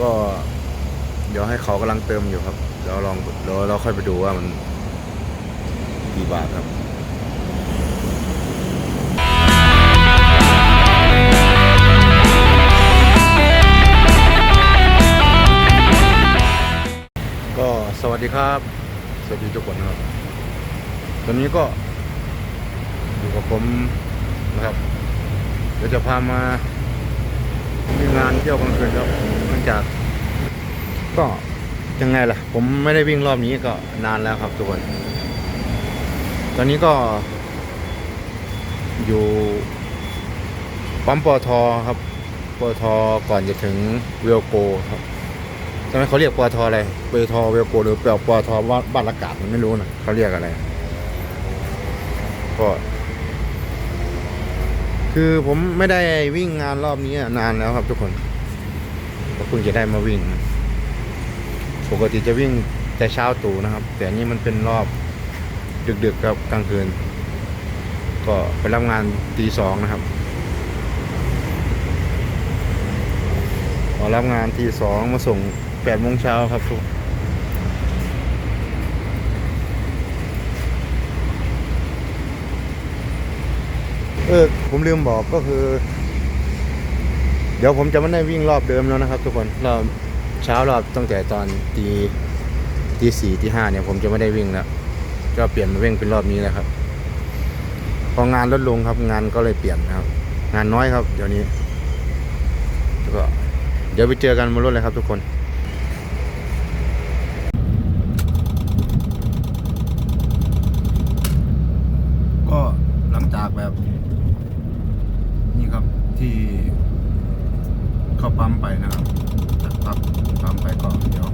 ก็เดี๋ยวให้เขากำลังเติมอยู่ครับเดี๋ยวลองเดี๋ยวเราค่อยไปดูว่ามันกี่บาทครับก็สวัสดีครับ สวัสดีทุกคนครับ ตอนนี้ก็อยู่กับผมนะครับ เดี๋ยวจะพามา มีงานเที่ยวกลางคืนครับหลังจาก ก็ยังไงล่ะ ผมไม่ได้วิ่งรอบนี้ก็นานแล้วครับทุกคนตอนนี้ก็ อยู่ปั๊มปอทครับปอทก่อนจะถึงเวลโกครับทำไมเขาเรียกปอทอะไรเวลทอเวลโกหรือเปล่าปอทบ้าบ้านอากาศมันไม่รู้นะเขาเรียกอะไรก็ คือผมไม่ได้วิ่งงานรอบนี้นานแล้วครับทุกคนก็เพิ่งจะได้มาวิ่ง ปกติจะวิ่งแต่เช้าตู่นะครับ แต่อันนี้มันเป็นรอบดึกๆครับกลางคืน ก็ไปรับงานตีสองนะครับพอรับงานตีสองมาส่งแปดโมงเช้าครับทุก เออผมลืมบอกก็คือ เดี๋ยวผมจะไม่ได้วิ่งรอบเดิมแล้วนะครับ ทุกคนรอบเช้ารอบตั้งแต่ตอนตีตีสี่ตีห้าเนี่ย ผมจะไม่ได้วิ่งแล้วก็เปลี่ยนมาวิ่งเป็นรอบนี้แล้วครับพองานลดลงครับงานก็เลยเปลี่ยนนะครับ งานน้อยครับ เดี๋ยวนี้ก็เดี๋ยวไปเจอกันบนรถเลยครับทุกคน ก็หลังจากแบบ นี่ครับที่เข้าปั๊มไปนะครับจากปั๊มปั๊มไปก็เดี๋ยว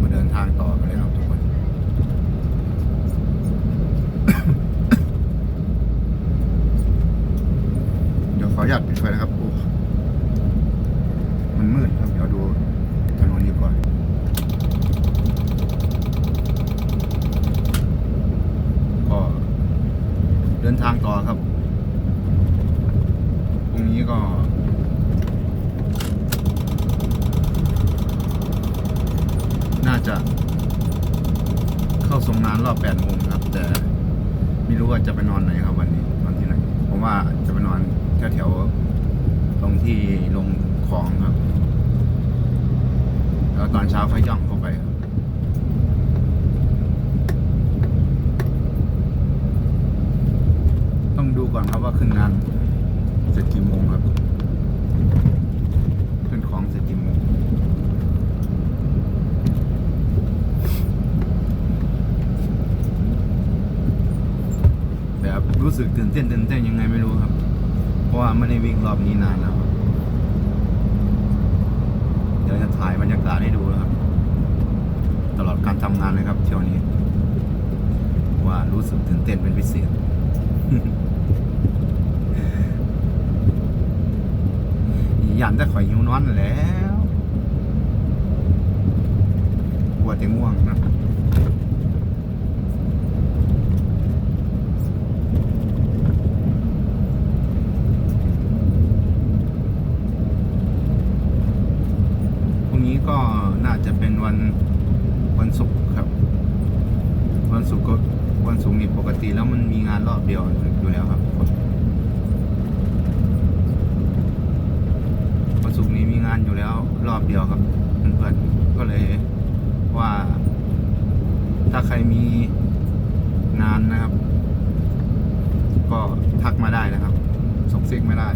มาเดินทางต่อกันเลยครับทุกคนเดี๋ยวขออนุญาตปิดไฟนะครับโอ้มันมืดครับ เดี๋ยวดูถนนนี้ก่อน ก็เดินทางต่อครับ ตรงนี้ก็ น่าจะ เข้าส่งงานรอบแปดโมงครับ แต่ไม่รู้ว่าจะไปนอนไหนครับวันนี้นอนที่ไหนผมว่าจะไปนอนแถวๆตรงที่ลงของครับ แล้ว ตอนเช้าค่อยย่องเข้าไปครับต้องดูก่อนครับว่าขึ้นงานเสร็จกี่โมงครับขึ้นของเสร็จกี่โมงแบบรู้สึกตื่นเต้นตื่นเต้นยังไงไม่รู้ครับ เพราะว่าไม่ได้วิ่งรอบนี้นานแล้วครับเดี๋ยว จะถ่ายบรรยากาศให้ดูนะครับ ตลอดการทำงานเลยครับเที่ยวนี้ ว่ารู้สึกตื่นเต้นเป็นพิเศษยันแต่ข่อยหิวนอนแล้วกลัวจะง่วงนะ พรุ่งนี้ ก็น่าจะเป็นวันวันศุกร์ครับ วันศุกร์ก็วันศุกร์นี่ปกติแล้วมันมีงานรอบเดียวอยู่แล้วครับวันศุกร์นี้มีงานอยู่แล้วรอบเดียวครับเพื่อนๆก็เลยว่า ถ้าใครมีงานนะครับ ก็ทักมาได้นะครับส่งซิกไม่ได้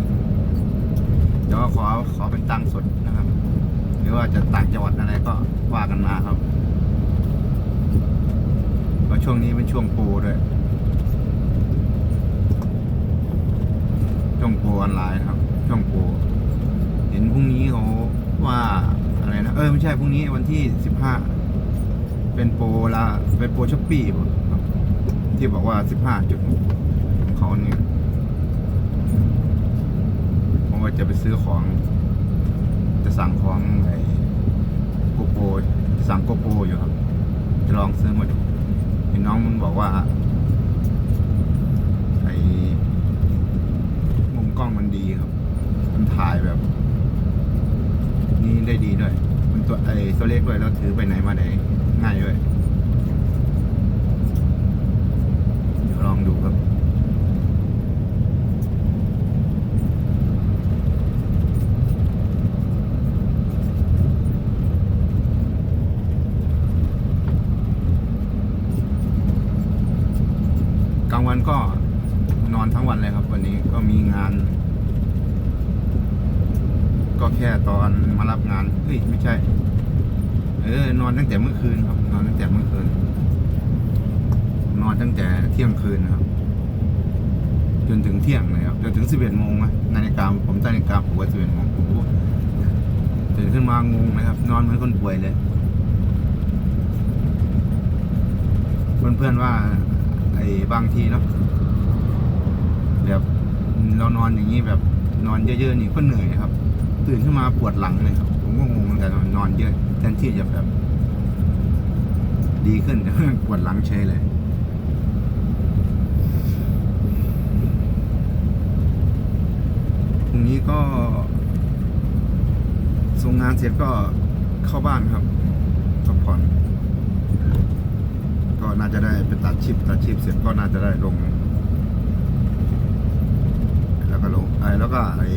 เดี๋ยวขอขอเป็นตังค์สดนะครับ รือว่าจะต่างจังหวัดอะไรก็ว่ากันมาครับเพราะช่วงนี้เป็นช่วงปูด้วยช่วงปูออนไลน์ครับ ช่วงปูเห็นพรุ่งนี้เขาว่าอะไรนะเออไม่ใช่พรุ่งนี้วันที่สิบห้าเป็นโปรละเป็นโปรช้อปปี้ครับที่บอกว่าสิบห้าจุดของเขาเนี่ยผมว่าจะไปซื้อของ จะสั่งของไอ้โกโปรจะสั่งโกโปรอยู่ครับ จะลองซื้อมาดูเห็นน้องมันบอกว่าไอ้มุมกล้องมันดีครับ มันถ่ายแบบ นี้ได้ดีด้วย มันตัวไอ้ตัวเล็กด้วยแล้วถือไปไหนมาไหนง่ายด้วยเดี๋ยวลองดูครับ กลางวันก็นอนทั้งวันเลยครับ วันนี้ก็มีงาน ก็แค่ตอนมารับงานเฮ้ยไม่ใช่ เออ นอนตั้งแต่เมื่อคืนครับ นอนตั้งแต่เมื่อคืน นอนตั้งแต่เที่ยงคืนครับ จนถึงเที่ยงเลยครับจนถึงสิบเอ็ดโมงนะนาฬิกาผมตั้งนาฬิกาผมไว้สิบเอ็ดโมงโอ้โหตื่นขึ้นมางงนะครับ นอนเหมือนคนป่วยเลยเพื่อนๆว่าไอ้บางทีเนาะแบบ เรานอนอย่างนี้แบบนอนเยอะๆนี่ก็เหนื่อยครับ ตื่นขึ้นมาปวดหลังเลยครับ ผมก็งงเหมือนกันว่นอนเยอะแทนที่จะแบบ ดีขึ้นปวดหลังเฉยเลยพรุ่งนี้ก็ส่งงานเสร็จก็เข้าบ้านครับพักผ่อน ก็น่าจะได้ไปตัดชิปตัดชิปเสร็จก็น่าจะได้ลง แล้วก็ลง ไอ้แล้วก็ไอ้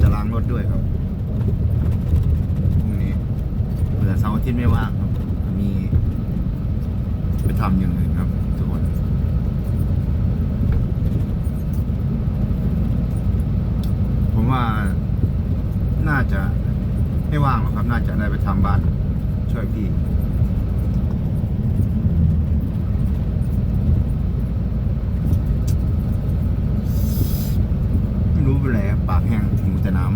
จะล้างรถด้วยครับพรุ่งนี้เผื่อเสาร์อาทิตย์ไม่ว่างครับ มีไปทำอย่างอื่นครับทุกคนผมว่าน่าจะไม่ว่างหรอกครับ น่าจะได้ไปทำบ้านช่วยพี่ ไม่รู้เป็นไรครับปากแห้งหิวแต่น้ำ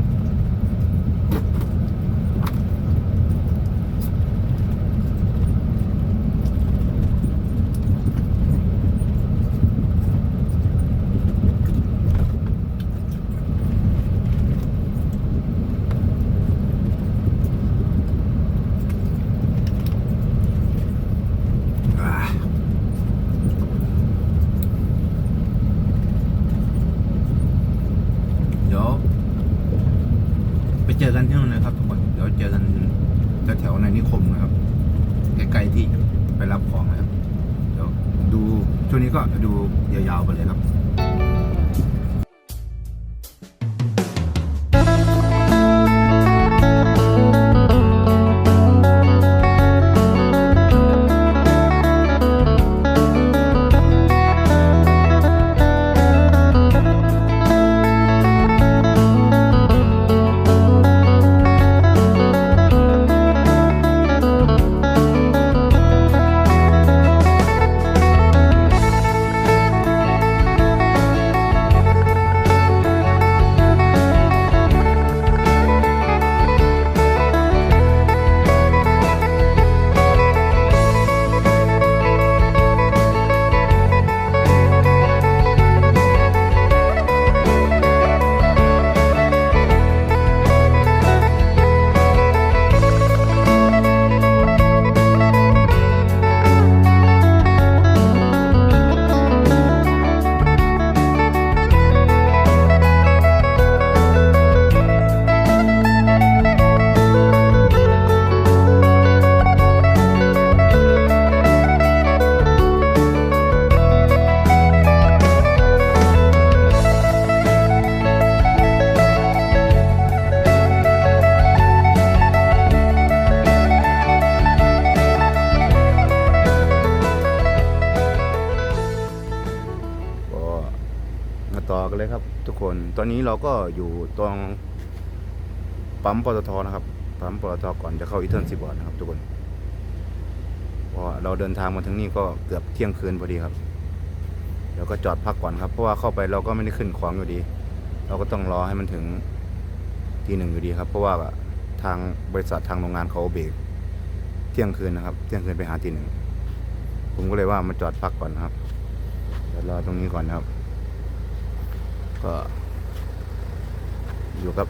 อ่าเดี๋ยว ไปเจอกันที่นู่นนะครับทุกคน เดี๋ยวเจอกันแถวๆในนิคมนะครับ ใกล้ๆที่ไปรับของนะครับ เดี๋ยวดู ช่วงนี้ก็ดูยาวๆไปเลยครับ เราก็อยู่ตรงปั๊มปตทนะครับปั๊มปตทก่อนจะเข้าอีเทิร์นสิบอร์ดนะครับทุกคนพราเราเดินทางมาถึงนี่ก็เกือบเที่ยงคืนพอดีครับเดี๋ยวก็จอดพักก่อนครับเพราะว่าเข้าไปเราก็ไม่ได้ขึ้นของอยู่ดี เราก็ต้องรอให้มันถึงทีหนึ่งอยู่ดีครับ เพราะว่าทางบริษัททางโรงงานเขาเบรกเที่ยงคืนนะครับ เที่ยงคืนไปหาทีหนึ่งผมก็เลยว่ามาจอดพักก่อนครับเดี๋ยวรอตรงนี้ก่อนนะครับ ก็ อยู่กับ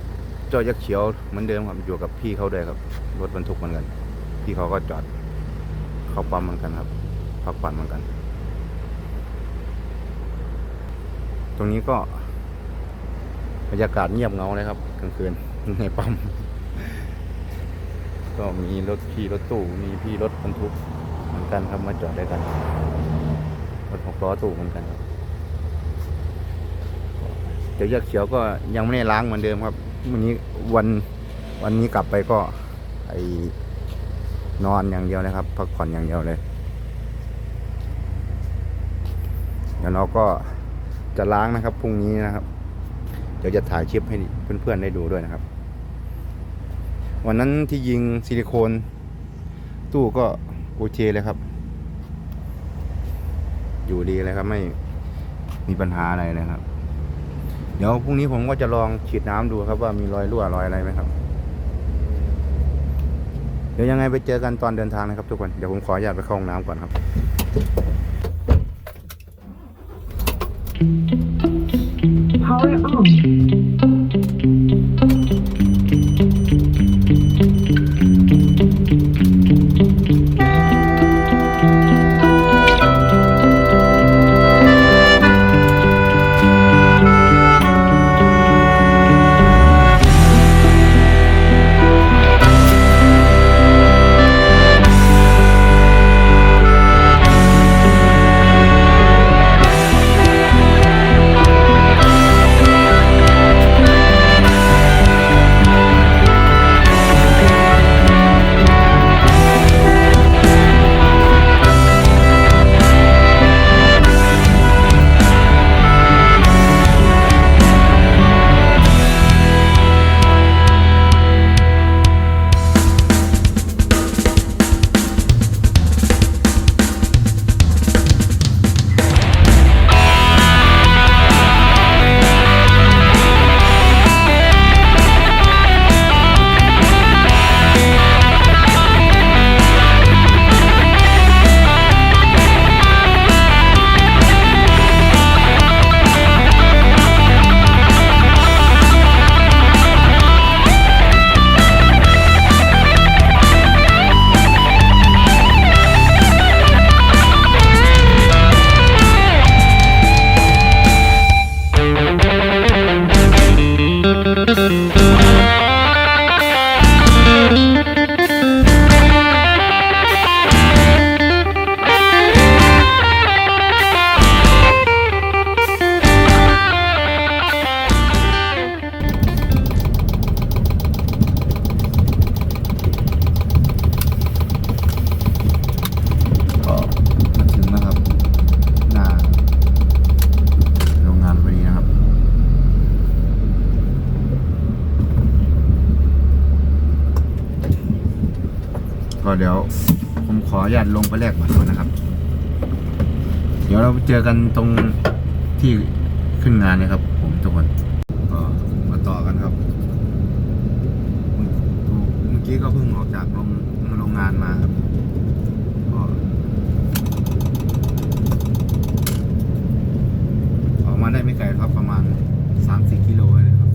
เจ้ายักษ์เขียวเหมือนเดิมครับอยู่กับพี่เขาด้วยครับรถบรรทุกเหมือนกัน พี่เขาก็จอดเข้าปั๊มเหมือนกันครับพักผ่อนเหมือนกัน ตรงนี้ก็บรรยากาศเงียบเงาเลยครับกลางคืนในปั๊มก็มีรถพี่รถตู้มีพี่รถบรรทุกเหมือนกันครับมาจอดด้วยกันรถหกล้อตู้เหมือนกันครับ เดี๋ยวยักเขียวก็ยังไม่ได้ล้างเหมือนเดิมครับ วันนี้วันวันนี้กลับไปก็ไอนอนอย่างเดียวนะครับ พักผ่อนอย่างเดียวเลยเดี๋ยวเราก็จะล้างนะครับพรุ่งนี้นะครับ เดี๋ยวจะถ่ายคลิปให้เพื่อนๆได้ดูด้วยนะครับ วันนั้นที่ยิงซิลิโคนตู้ก็โอเคเลยครับ อยู่ดีเลยครับไม่มีปัญหาอะไรเลยครับ เดี๋ยวพรุ่งนี้ผมก็จะลองฉีดน้ำดูครับว่ามีรอยรั่วรอยอะไรไหมครับ เดี๋ยวยังไงไปเจอกันตอนเดินทางนะครับทุกคน เดี๋ยวผมขออนุญาตไปเข้าห้องน้ำก่อนครับ Power on. ก็เดี๋ยวผมขออนุญาตลงไปแลกบัตรก่อนนะครับ เดี๋ยวเราเจอกันตรงที่ขึ้นงานนะครับ ผมทุกคน ก็มาต่อกันครับ เมื่อกี้ก็เพิ่งออกจากโรงโรงงานมาครับก็ออกมาได้ไม่ไกลครับประมาณ 3-4กิโลเลยครับ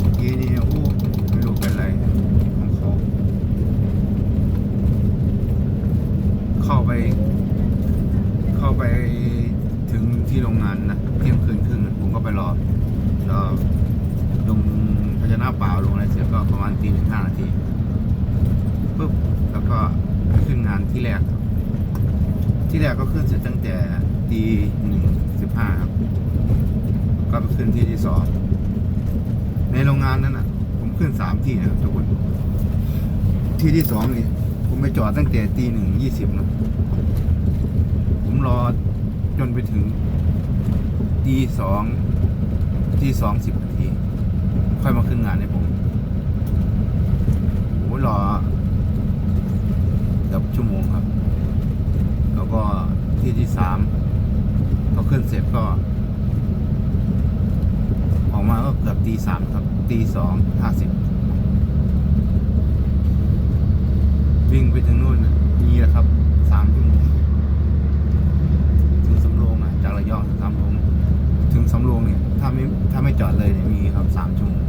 เมื่อกี้นี่โอ้ไม่รู้เป็นไรของเขาเข้าไป เข้าไปถึงที่โรงงานนะเที่ยงคืนครึ่งผมก็ไปรอรอ ลงภาชนะเปล่าลงอะไรเสร็จก็ประมาณตีหนึ่งห้านาทีปุ๊บแล้วก็ไปขึ้นงาน ที่แรกครับ ที่แรกก็ขึ้นเสร็จตั้งแต่ตีหนึ่งสิบห้าครับ ก็ไปขึ้นที่ที่สองในโรงงานนั้นอะ ผมขึ้นสามที่นะครับทุกคนที่ที่สองนี่ผมไปจอดตั้งแต่ตีหนึ่งยี่สิบนะผมรอจนไปถึงตีสองตีสองสิบนาที ค่อยมาขึ้นงานให้ผมโอ้รอ กือบชั่วโมงครับ แล้วก็ที่ที่สามพอขึ้นเสร็จก็ ออกมาก็เกือบตีสามครับตีสองห้าสิบวิ่งไปถึงนู่นนี่แหละครับสามชั่วโมงถึงสำโรงอะจากระยองถึงสำโรงถึงสำโรงเนี่ยถ้าไม่ถ้าไม่จอดเลยเนี่ยมีครับสามชั่วโมง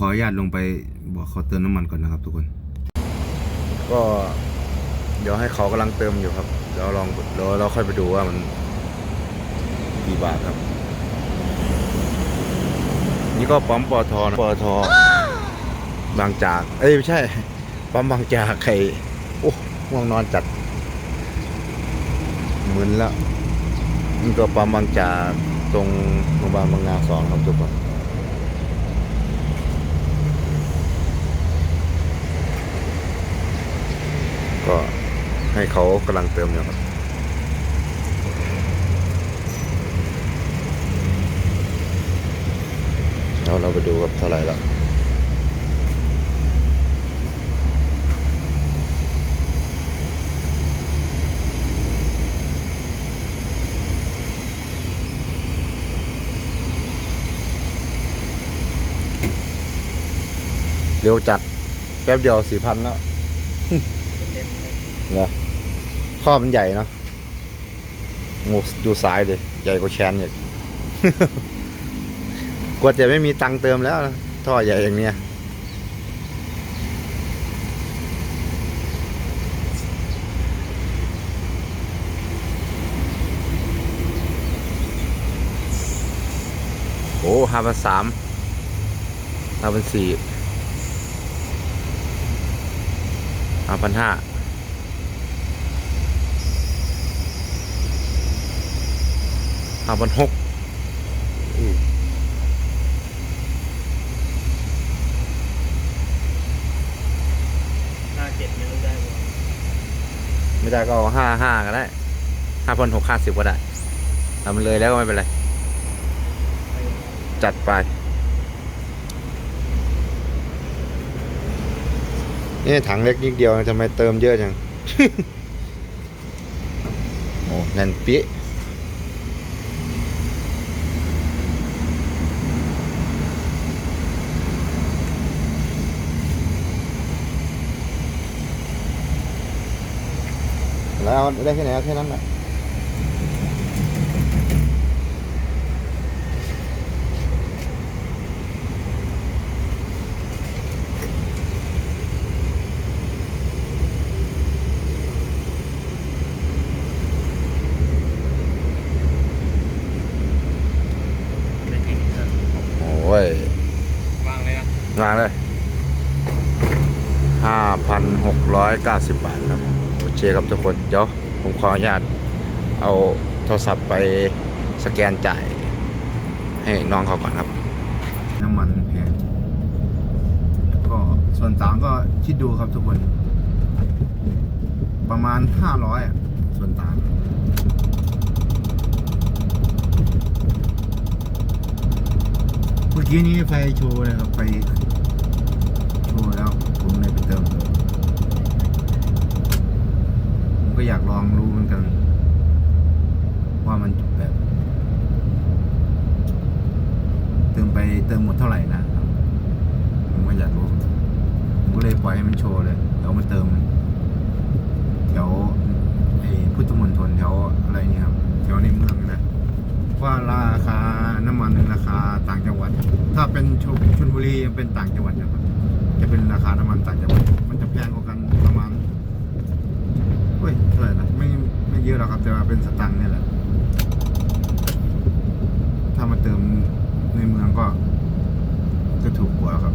ขออนุญาตลงไปบอกเขาเติมน้ำมันก่อนนะครับทุกคน ก็เดี๋ยวให้เขากำลังเติมอยู่ครับเดี๋ยวลองเดี๋ยวเราค่อยไปดูว่ามันกี่บาทครับ นี่ก็ปั๊มปอทนะปอทบางจาก เอ้ยไม่ใช่ ปั๊มบางจากใครโอ้ง่วงนอนจัดมึนแล้วนี่ก็ปั๊มบางจากตรงโรงพยาบาลบางนาสองครับทุกคน ก็ให้เขากำลังเติมอยู่ครับเราเราไปดูกับเท่าไหร่แล้วเร็วจัดแป๊บเดียวสี่พันแล้ว เหรอข้อมันใหญ่เนาะงูดูซ้ายเลยใหญ่กว่าแชนอีกกว่าจะไม่มีตังค์เติมแล้วนะท่อใหญ่อย่างเนี้ยโอ้ห้าพันสามห้าพันสี่ห้าพันห้า ห้าพันหกห้าเจ็ดไม่รู้ได้บ่ไม่ได้ก็เอาห้าห้าก็ได้ห้าพันหกห้าสิบก็ได้ทำมันเลยแล้วก็ไม่เป็นไร จัดไปนี่ถังเล็กนิดเดียวทำไมเติมเยอะจัง โอ้แน่นเปี้ย แล้วได้แค่ไหนเอาแค่นั้นแหละโอ้ยวางเลยนะวางเลยห้าพันหกร้อยเก้าสิบบาทครับโอ เคครับทุกคนเดี๋ยวผมขออนุญาตเอาโทรศัพท์ไปสแกนจ่าย ให้น้องเขาก่อนครับ น้ำมันแพงก็ส่วนต่างก็คิดดูครับทุกคน ประมาณห้าร้อยอะส่วนต่างเมื่อกี้นี้ไฟโชว์เลยครับไฟโชว์แล้ว ผมเลยไปเติม ก็อยากลองรู้เหมือนกัน ว่ามันแบบ เติมไปเติมหมดเท่าไหร่นะผมก็อยากรู้ผมก็เลยปล่อยให้มันโชว์เลยเดี๋ยวมาเติมเดี๋ยวไอ้พุทธมณฑลแถวอะไรนี่ครับแถวในเมืองนะว่าราคาน้ำมันราคาต่างจังหวัด ถ้าเป็นชลบุรียังเป็นต่างจังหวัดนะครับจะเป็นราคาน้ำมันต่างจังหวัดมันจะแพงกว่า ท่าไหร่นะไม่ไม่เยอะหรอกครับแต่ว่าเป็นสตังค์เนี่ยแหละ ถ้ามาเติมในเมืองก็จะถูกกว่าครับ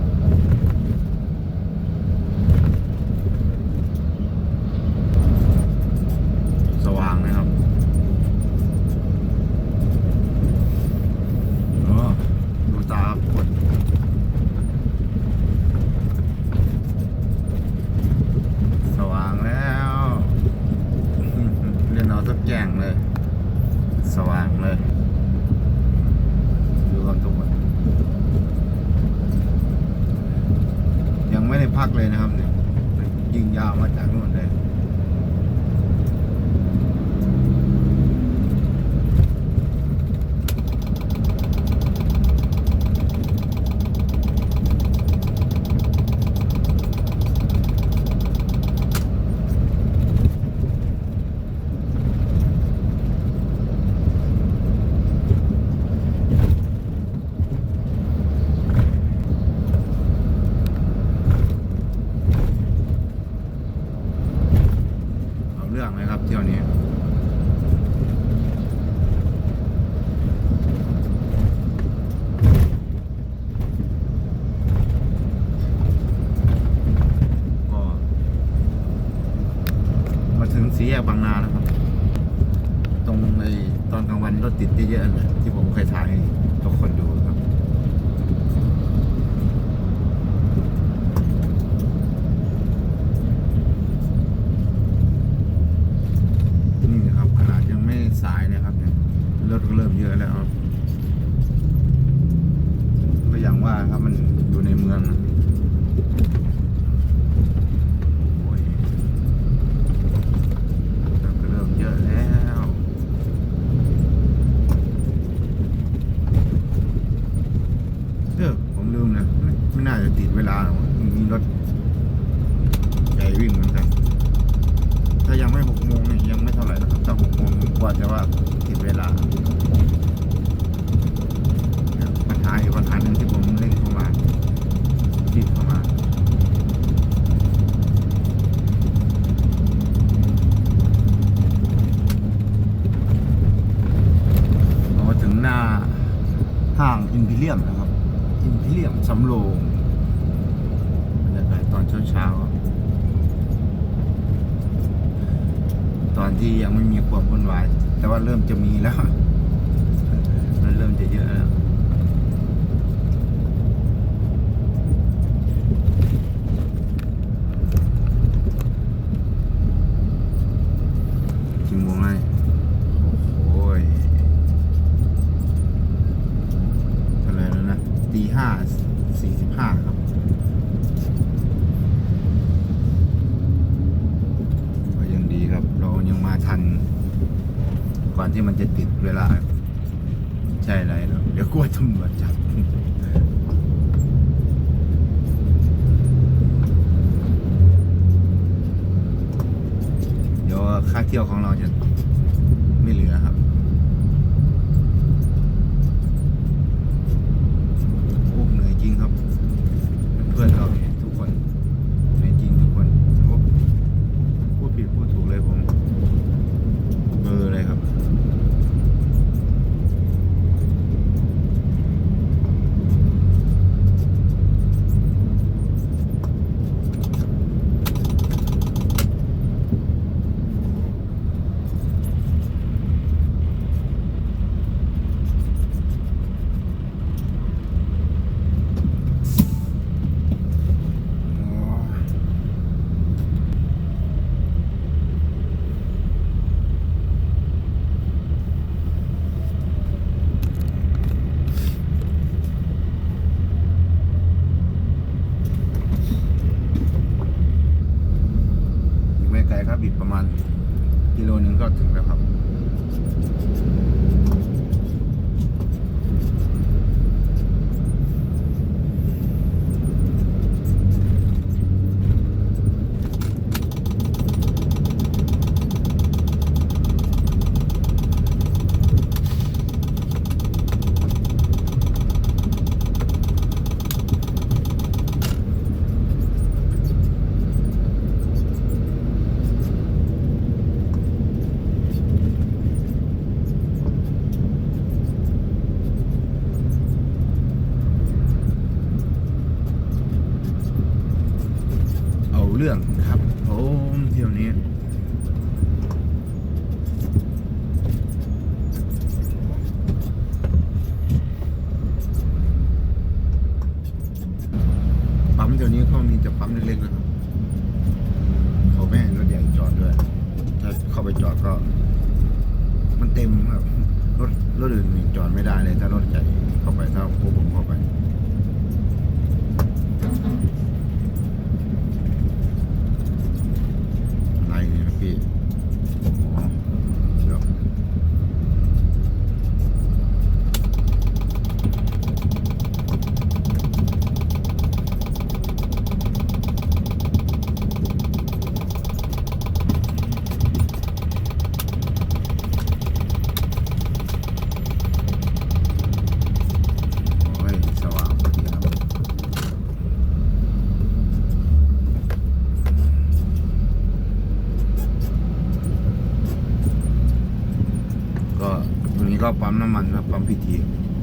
ำพีที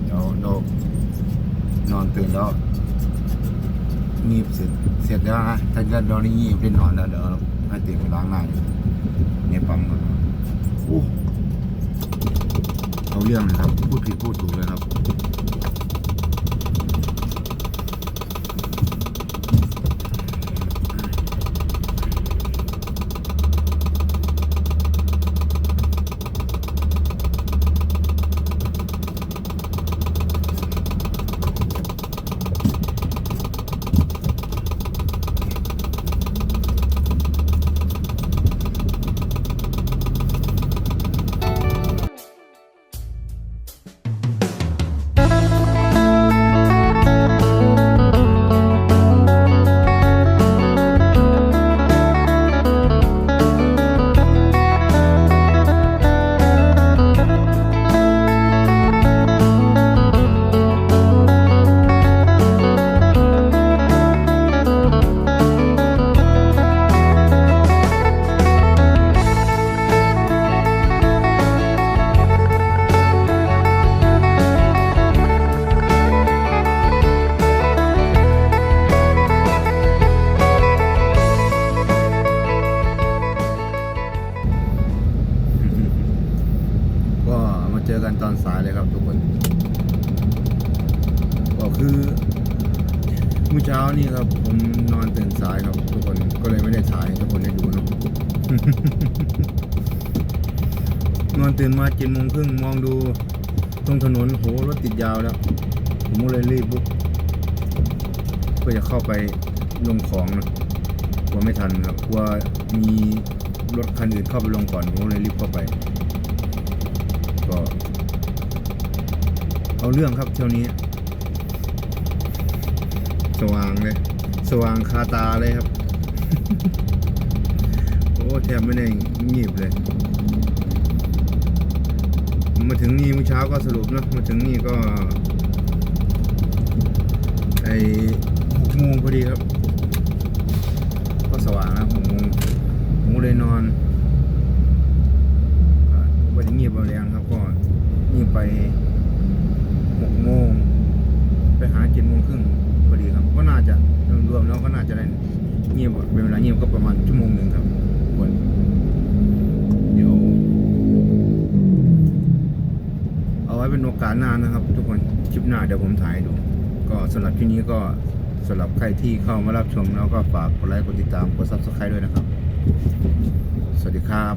เดี๋ยวเรานอนตื่นแล้วงีบเสร็จเสร็จแล้วฮะถ้าเกิดเราได้งีบได้นอนแล้วเดี๋ยวให้ตื่นไปล้างหน้าเนี่ยปั๊มก่อนโอ้เอาเรื่องเลยครับ พูดผิดพูดถูกเลยครับ รงถนนโหรถติดยาวแล้ว ผมก็เลยรีบบุ๊กเพื่อจะเข้าไปลงของนะกลัวไม่ทันครับกลัวมีรถคันอื่นเข้าไปลงก่อนผมเลยรีบเข้าไป ก็ เอาเรื่องครับเที่ยวนี้ สว่างเลย สว่างคาตาเลยครับ โอ้แทบไม่ได้งีบเลย มาถึงนี่เมื่อเช้าก็สรุปนะมาถึงนี่ก็ไอหกโมงพอดีครับ ก็สว่างแล้วหกโมงผมเลยนอนอ่าว่าจะเงียบอาแรงครับก็เงียบไปหกโมงไปหาเจ็ดโมงครึ่งพอดีครับ ก็น่าจะรวมๆแล้วก็น่าจะได้เงียบเป็นเวลาเงียบก็ประมาณชั่วโมงหนึ่งครับคน เป็นโอกาสหน้านะครับ ทุกคนคลิปหน้าเดี๋ยวผมถ่ายดู ก็สำหรับที่นี้ก็สำหรับใครที่เข้ามารับชมแล้วก็ฝากกดไลค์กดติดตามกดซับสไครต์ด้วยนะครับ สวัสดีครับ